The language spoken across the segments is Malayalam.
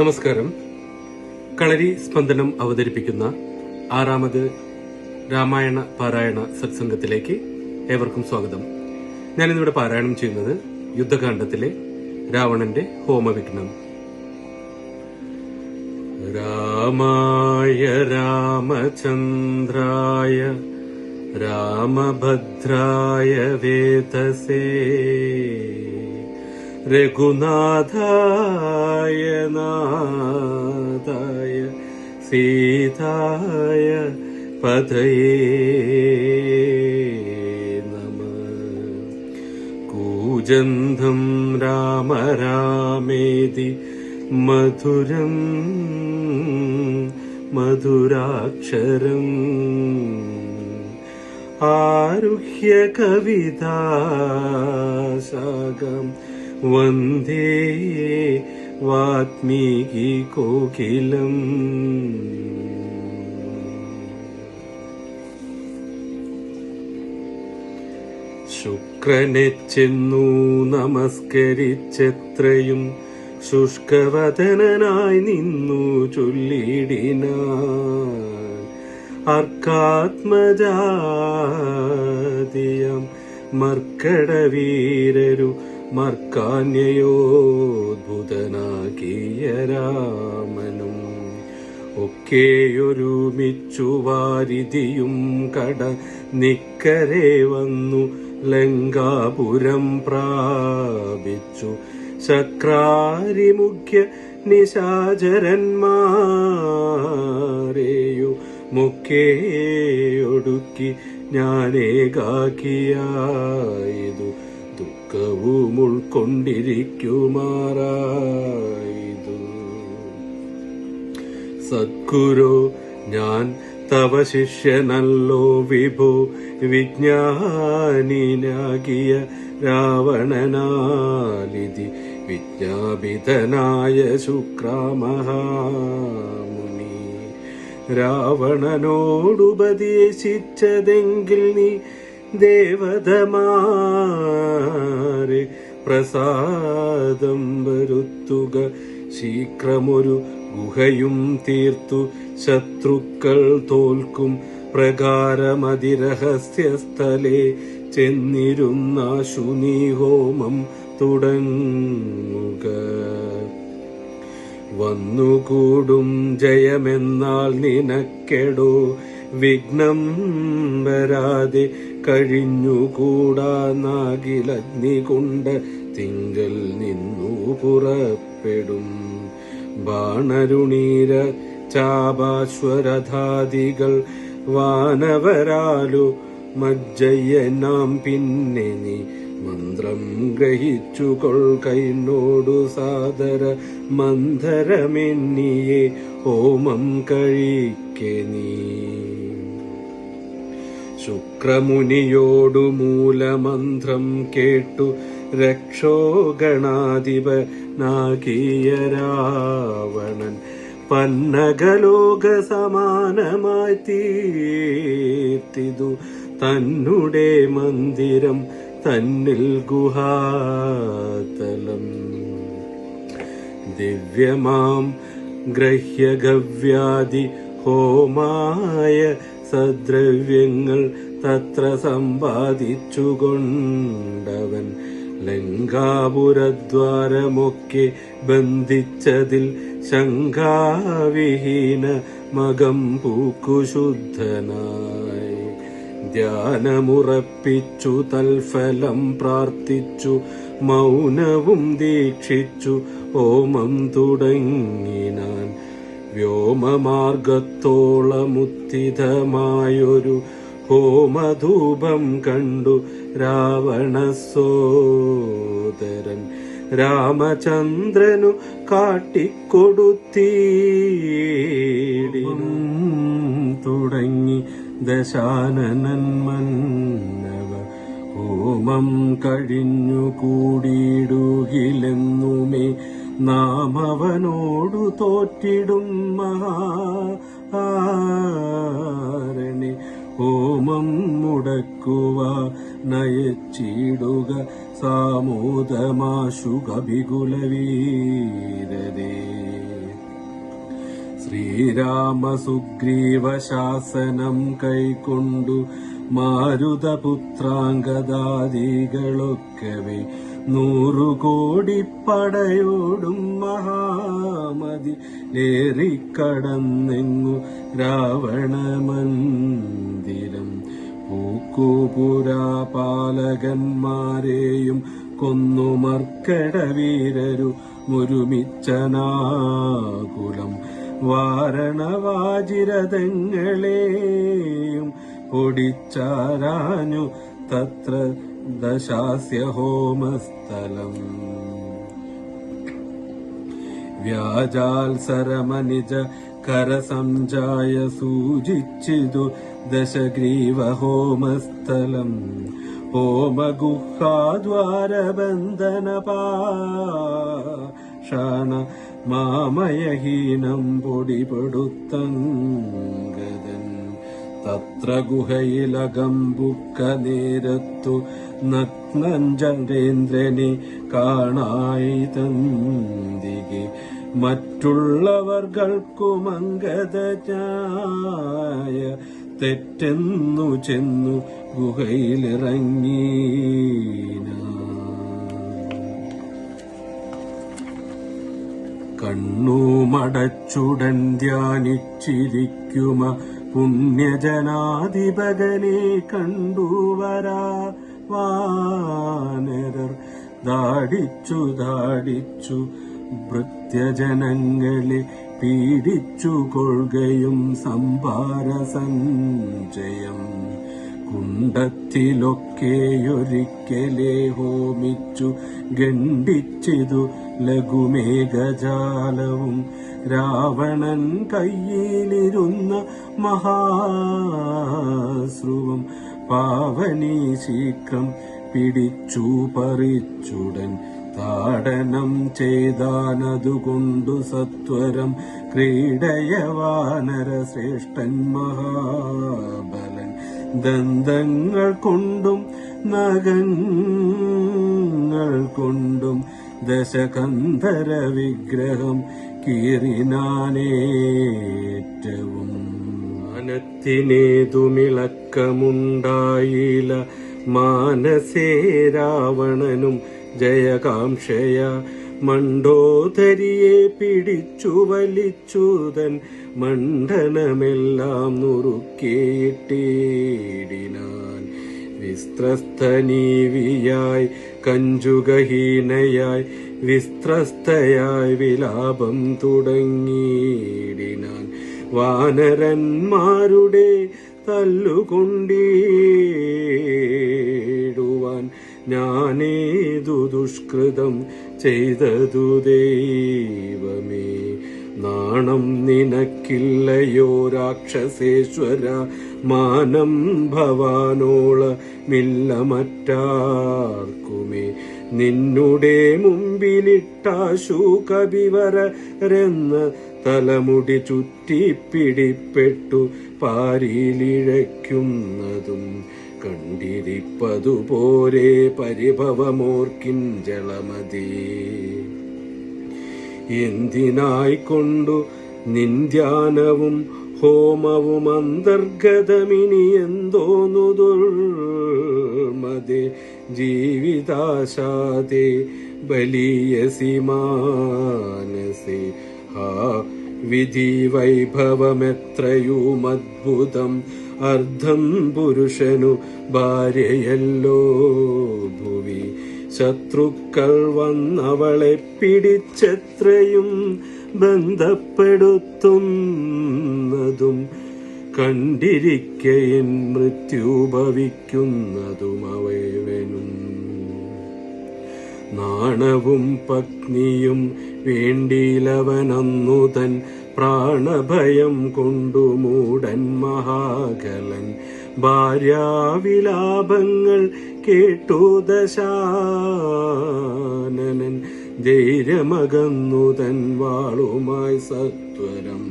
നമസ്കാരം. കളരി സ്പന്ദനം അവതരിപ്പിക്കുന്ന ആറാമത് രാമായണ പാരായണ സത്സംഗത്തിലേക്ക് ഏവർക്കും സ്വാഗതം. ഞാനിന്നിവിടെ പാരായണം ചെയ്യുന്നത് യുദ്ധകാന്ഡത്തിലെ രാവണന്റെ ഹോമവിഘ്നം. രാമായ രാമചന്ദ്രായ രാമഭദ്രായ വേതസേ. रघुनाथाय नाथाय सीताय पधये जन्धं राम रामेति मधुरम् मधुराक्षरम् आरुह्य कविता सागम् വന്ദേ വാത്മീകി കോകിലം. ശുക്രനെ ചെന്നു നമസ്കരിച്ചെത്രയും ശുഷ്കവതനായി നിന്നു ചൊല്ലിടിന. അർക്കാത്മജാതിയം മർക്കടവീരരു മർക്കാന്യയോദ്ഭുതനാകിയ രാമനും ഒക്കെയൊരുമിച്ചു വാരിതിയും കട നിക്കരെ വന്നു ലങ്കാപുരം പ്രാപിച്ചു. ശക്രാരിമുഖ്യ നിശാചരന്മാരെയു മുക്കേയൊടുക്കി ഞാനേകാക്കിയായതു. ദുഃഖവും ഉൾക്കൊണ്ടിരിക്കുമാറായിതു സദ്ഗുരു ഞാൻ തവ ശിഷ്യനല്ലോ വിഭു വിജ്ഞാനിനാകിയ രാവണനാലിതി വിജ്ഞാപിതനായ ശുക്രാമഹാമുനി. രാവണനോടുപദേശിച്ചതെങ്കിൽ നീ ദേവതമാരെ പ്രസാദം വരുത്തുക. ശീക്രമൊരു ഗുഹയും തീർത്തു. ശത്രുക്കൾ തോൽക്കും. പ്രകാരമതിരഹസ്യസ്ഥലെ ചെന്നിരുന്ന ശുനീഹോമം തുടങ്ങുക. വന്നുകൂടും ജയമെന്നാൽ നിനക്കെടോ. വിഘ്നം വരാതെ കഴിഞ്ഞുകൂടാ നാഗിലഗ്നി കൊണ്ട് തിങ്കൽ നിന്നു പുറപ്പെടും. ബാണരുണീര ചാപാശ്വരധാദികൾ വാനവരാലു മജ്ജയ്യനാം പിന്നെ നീ മന്ത്രം ഗ്രഹിച്ചുകൊൾ കൈനോടു സാദര മന്ധരമെന്നിയെ ഓമം കഴിക്കെ നീ. ശുക്രമുനിയോടു മൂലമന്ത്രം കേട്ടു. രക്ഷോഗണാധിപനാകിയ രാവണൻ പന്നകലോക സമാനമായി തീർത്തിതു. തന്നുടെ മന്ദിരം തന്നിൽ ഗുഹാതലം. ദിവ്യമാം ഗ്രഹ്യഗവ്യാദി ഹോമായ സദ്രവ്യങ്ങൾ തത്ര സമ്പാദിച്ചുകൊണ്ടവൻ ലങ്കാപുരദ്വാരമൊക്കെ ബന്ധിച്ചതിൽ ശങ്കാവിഹീന മകം പൂക്കുശുദ്ധനായി. ധ്യാനമുറപ്പിച്ചു തൽഫലം പ്രാർത്ഥിച്ചു മൗനവും ദീക്ഷിച്ചു ഓമം തുടങ്ങിനാൻ വ്യോമമാർഗത്തോളമുത്തിതമായൊരു ഹോമധൂപം കണ്ടു രാവണ സോദരൻ രാമചന്ദ്രനു കാട്ടിക്കൊടുത്തീടിനും. തുടങ്ങി ദശാനനൻ മന്നവ. ഹോമം കഴിഞ്ഞു കൂടിയിടുകിലെന്നുമേ നാം അവനോടു തോറ്റിടും മഹാരണി ഹോമം മുടക്കുവ നയച്ചിടുക സാമോദമാശു കവികുലവീരരേ ശ്രീരാമ സുഗ്രീവ ശാസനം കൈക്കൊണ്ടു മാരുതപുത്രാംഗദാദികളൊക്കവേ. നൂറു കോടി പടയോടും മഹാമതി ലേറിക്കടന്നെങ്ങു രാവണ മന്ദിരം. പൂക്കുപുരാപാലകന്മാരെയും കൊന്നു മർക്കടവീരരു മുരുമിച്ചനാകുലം. വാരണവാചിരതങ്ങളെയും ഒടിച്ചാരാനു തത്ര ദശാസ്യ ഹോമസ്ഥലം വ്യാജാത്സരമനിജ കരസംജായ സൂചിച്ചിതു ദശഗ്രീവ ഹോമസ്ഥലം ഹോമഗുഹാദ്വാരബന്ധന പാഷാണ മാമയഹീനം പൊടിപെടുത്തങ്കതൻ തത്ര ഗുഹയിലകമ്പുക്ക നേരത്തു നഗ്നഞ്ചരേന്ദ്രനെ കാണായി തന്തികെ മറ്റുള്ളവർകൾക്കുമങ്കതജായ തെറ്റെന്നു ചെന്നു ഗുഹയിലിറങ്ങീന. കണ്ണുമടച്ചുടൻ ധ്യാനിച്ചിരിക്കുമ പുണ്യജനാധിപകനെ കണ്ടുവരാ വാനരർ. ദാടിച്ചു ദാടിച്ചു ഭൃത്യജനങ്ങളെ പീഡിച്ചു കൊള്ളുകയും സംഭാര സഞ്ചയം കുണ്ടത്തിലൊക്കെയൊരിക്കലേ ഹോമിച്ചു ഗണ്ഡിച്ചിതു ലഘുമേഘജാലവും രാവണൻ കയ്യിലിരുന്ന മഹാശ്രുവം പാവണി ശീക്രം പിടിച്ചു പറിച്ചുടൻ താടനം ചെയ്താനതുകൊണ്ടു സത്വരം ക്രീഡയവാനര ശ്രേഷ്ഠൻ മഹാബലൻ. ദന്തങ്ങൾ കൊണ്ടും നഖങ്ങൾ കൊണ്ടും ദശകന്ധര വിഗ്രഹം കീറിനാനേറ്റവും. മനത്തിനേതുമിളക്കമുണ്ടായില്ല മാനസേ രാവണനും ജയകാംക്ഷയ മണ്ടോധരിയെ പിടിച്ചു വലിച്ചുതൻ മണ്ഡനമെല്ലാം നുറുക്കിയിട്ടിടിനാൻ. വിസ്ത്രസ്തനീവിയായി കഞ്ചുകഹീനയായി വിസ്ത്രസ്തയായി വിലാപം തുടങ്ങിയിടിനാൻ വാനരന്മാരുടെ തല്ലുകൊണ്ടിടുവാൻ ഞാനേതു ദുഷ്കൃതം ചെയ്തതു ദൈവമേ. നാണം നിനക്കില്ലയോ രാക്ഷസേശ്വര മാനം ഭവാനോളമില്ല മറ്റാർക്കുമേ നിന്നുടെ മുമ്പിലിട്ടാശു കവിവരരെന്ന് തലമുടി ചുറ്റിപ്പിടിപ്പെട്ടു പാരിലിഴയ്ക്കുന്നതും കണ്ടിരിപ്പതുപോലെ പരിഭവമോർക്കിൻ ജളമതി. എന്തിനായിക്കൊണ്ടു നിന്ദ്യാനവും ഹോമവും അന്തർഗതമിനി എന്തോന്നു ദുർമതേ ജീവിതാശാതെ ബലിയസി മാനസി. ആ വിധി വൈഭവമെത്രയും അദ്ഭുതം അർദ്ധം പുരുഷനു ഭാര്യയല്ലോ ഭുവി. ശത്രുക്കൾ വന്നവളെ പിടിച്ചെത്രയും ബന്ധപ്പെടുത്തുന്നതും കണ്ടിരിക്കയിൻ മൃത്യു ഭവിക്കുന്നതും അവയവനും. നാണവും പത്നിയും വേണ്ടിയിലവനന്നു തൻ പ്രാണഭയം കൊണ്ടു മൂടൻ മഹാകലൻ. ഭാര്യാവിലാപങ്ങൾ കേട്ടു ദശാനനൻ. ധൈര്യമകന്നു തൻ വാളുമായി സത്വരം.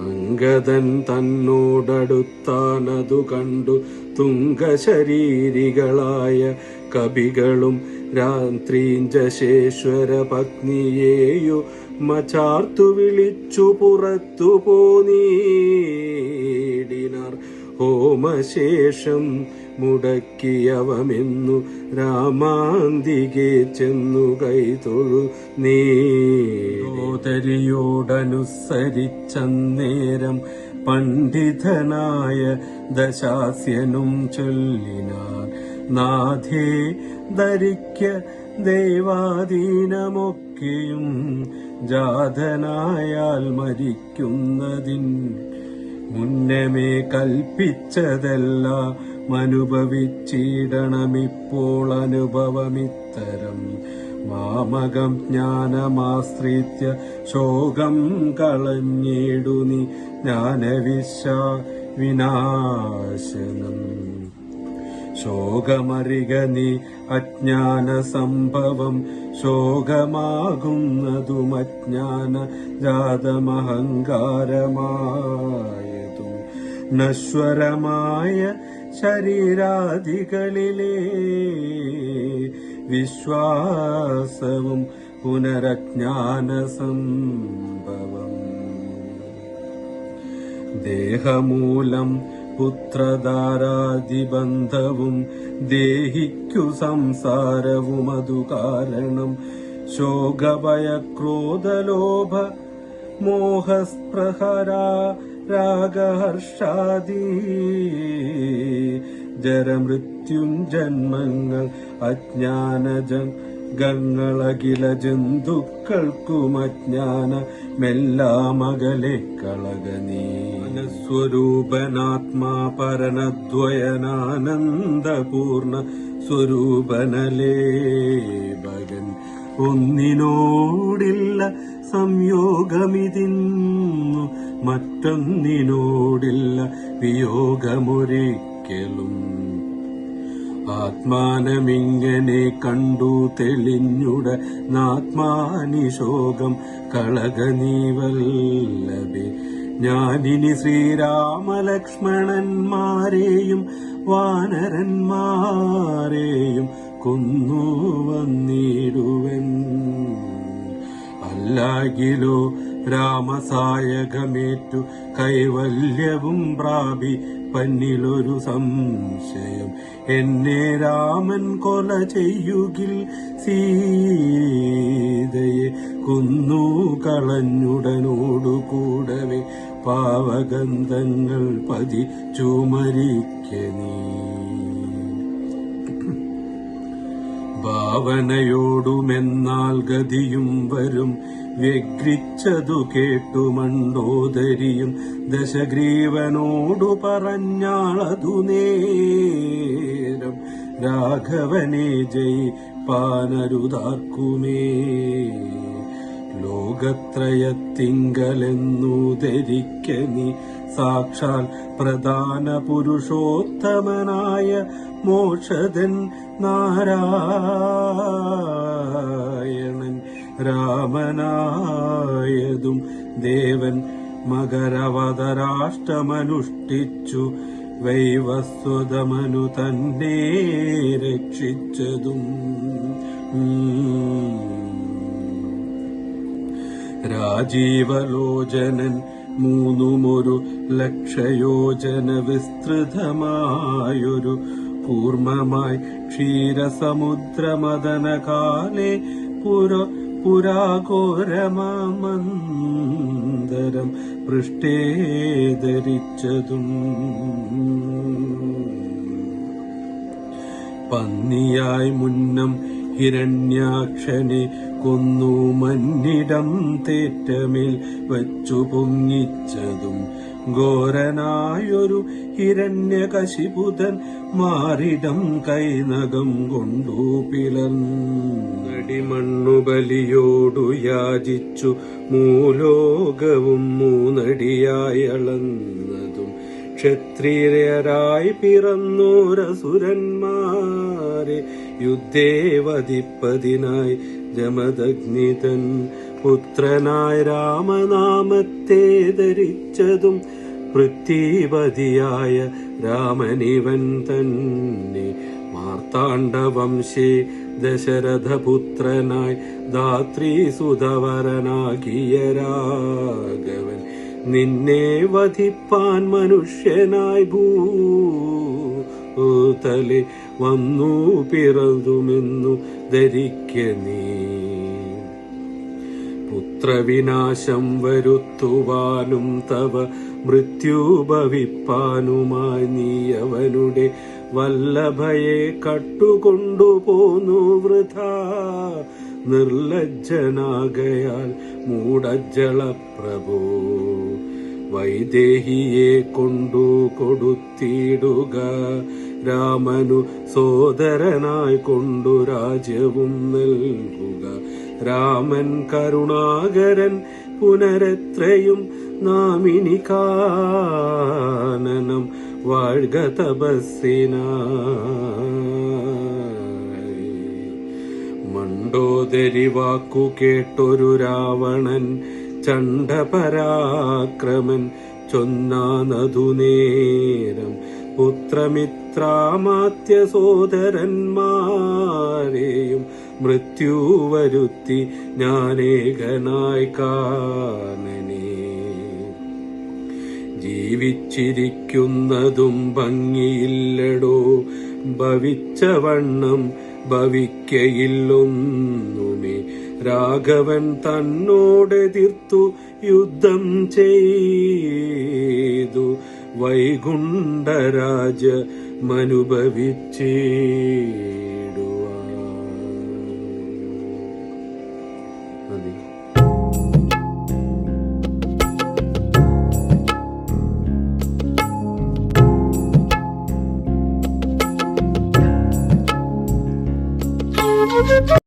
അംഗതൻ തന്നോടടുത്താനതു കണ്ടു തുങ്കശരീരികളായ കവികളും രാത്രീഞ്ചശേശ്വര പത്നിയേയു മചാർത്തു വിളിച്ചു പുറത്തു പോനീടിനാർ ഹോമശേഷം മുടക്കിയവമെന്നു രാമാന്തികെ ചെന്നു കൈതൊഴു നീതരിയോടനുസരിച്ചേരം പണ്ഡിതനായ ദശാസ്യനും ചൊല്ലിനാർ നാഥേ ധരിക്ക ദൈവാധീനമൊക്കെയും ജാതനായാൽ മരിക്കുന്നതിൻ മുന്നമേ കൽപ്പിച്ചതെല്ലാം മനുഭവിച്ചിടണമിപ്പോൾ അനുഭവമിത്തരം. മാമകം ജ്ഞാനമാശ്രിത്യ ശോകം കളഞ്ഞിടു നീ ജ്ഞാനവിശ വിനാശനം. ശോകമറിക നീ അജ്ഞാന സംഭവം ശോകമാകുന്നതും അജ്ഞാന ജാതമഹങ്കാരമായതും നശ്വരമായ ശരീരാദികളിലെ വിശ്വാസവും പുനരജ്ഞാന സംഭവം ദേഹമൂലം പുത്രധാരാദിബന്ധവും ദേഹിക്കു സംസാരവും അതു കാരണം ശോകഭയക്രോധലോഭ മോഹസ്പൃഹരാ രാഗഹർഷാദി. ജരമൃത്യും ജന്മങ്ങൾ അജ്ഞാനജ ഗങ്ങളകില ജന്തുക്കൾക്കും അജ്ഞാന മെല്ലാമകലെ കളകനീ സ്വരൂപനാത്മാ പരനദ്വയനാനന്ദപൂർണ സ്വരൂപനലേ. ഭഗൻ ഒന്നിനോടില്ല സംയോഗമിതിന്നു മറ്റൊന്നിനോടില്ല വിയോഗമൊരിക്കലും. ആത്മാനമിങ്ങനെ കണ്ടു തെളിഞ്ഞുട നാത്മാനി ശോകം കളകനീവല്ലഭേ. ഞാനിനി ശ്രീരാമലക്ഷ്മണന്മാരെയും വാനരന്മാരെയും കൊന്നു വന്നിടുവൻ അല്ലാകിലോ രാമസായകമേറ്റു കൈവല്യവും പ്രാപി പന്നിലൊരു സംശയം. എന്നെ രാമൻ കൊല ചെയ്യുകിൽ സീതയെ കുന്നു കളഞ്ഞുടനോടു കൂടവേ. പാവഗന്ധങ്ങൾ പതി ചുമരിക്ക നീ. ഭാവനയോടുമെന്നാൽ ഗതിയും വരും. വ്യഗ്രിച്ചതു കേട്ടു മണ്ടോദരിയും ദശഗ്രീവനോടു പറഞ്ഞാളതു നേരം. രാഘവനെ ജയി പാനരുതാർക്കുമേ. ലോകത്രയത്തിങ്കലെന്നു ധരിക്ക നീ. സാക്ഷാൽ പ്രധാന പുരുഷോത്തമനായ മോക്ഷതൻ നാരായണൻ. രാമനായതും ദേവൻ മകരവതരാഷ്ടമനുഷ്ഠിച്ചു വൈവസ്വതമനു തന്നെ രക്ഷിച്ചതും. രാജീവലോചനൻ മൂന്നുമൊരു ലക്ഷയോജന വിസ്തൃതമായൊരു കൂർമ്മമായി ക്ഷീരസമുദ്രമദനകാലേ പുര പുരാഘോരമാമന്തരം പൃഷ്ടേ ധരിച്ചതും പന്നിയായി മുന്നം ഹിരണ്യാക്ഷനെ കൊന്നു മന്നിടം തേറ്റമേൽ വച്ചു പൊങ്ങിച്ചതും. ഘോരനായൊരു ഹിരണ്യകശിപുതൻ മാറിടം കൈനകം കൊണ്ടു പിളർന്നടിമണ്ണു ബലിയോടു യാചിച്ചു മൂലോകവും മൂന്നടിയായി അളന്നതും. ക്ഷത്രിയരായി പിറന്നോരസുരന്മാരെ യുദ്ധേ വധിപ്പതിനായി ജമദഗ്നിതൻ പുത്രനായ രാമനാമത്തെ ധരിച്ചതും പൃഥ്വിപതിയായ രാമനിവൻ തന്നെ. മാർത്താണ്ഡവംശേ ദശരഥപുത്രനായി ധാത്രീസുതവരനാകിയ രാഘവൻ. നിന്നെ വധിപ്പാൻ മനുഷ്യനായി ഭൂതലെ വന്നു പിറന്നുമെന്നു ധരിക്ക നീ. പുത്രവിനാശം വരുത്തുവാനും തവ മൃത്യു ഭവിപ്പാനുമായി നീ അവനുടെ വല്ലഭയെ കട്ടുകൊണ്ടുപോന്നു വൃഥ. നിർലജ്ജനാകയാൽ മൂടജ്ജള പ്രഭോ വൈദേഹിയെ കൊണ്ടു കൊടുത്തിടുക. രാമനു സോദരനായി കൊണ്ടു രാജ്യവും നൽകുക. രാമൻ കരുണാകരൻ പുനരത്രയും നാമിനി കാനനം തപസ്സിനായി മണ്ടോദരി വാക്കു കേട്ടൊരു രാവണൻ ചണ്ഡപരാക്രമൻ ചൊന്നാനതു നേരം പുത്രമിത്രാമാത്യ സോദരന്മാരെയും മൃത്യു വരുത്തി ഞാനേകനായി കാനനേ ജീവിച്ചിരിക്കുന്നതും ഭംഗിയില്ലടോ. ഭവിച്ചവണ്ണം ഭവിക്കയില്ലൊന്നുമേ. രാഘവൻ തന്നോടെതിർത്തു യുദ്ധം ചെയ്തു. വൈകുണ്ഠരാജ മനുഭവിച്ചിടുവാ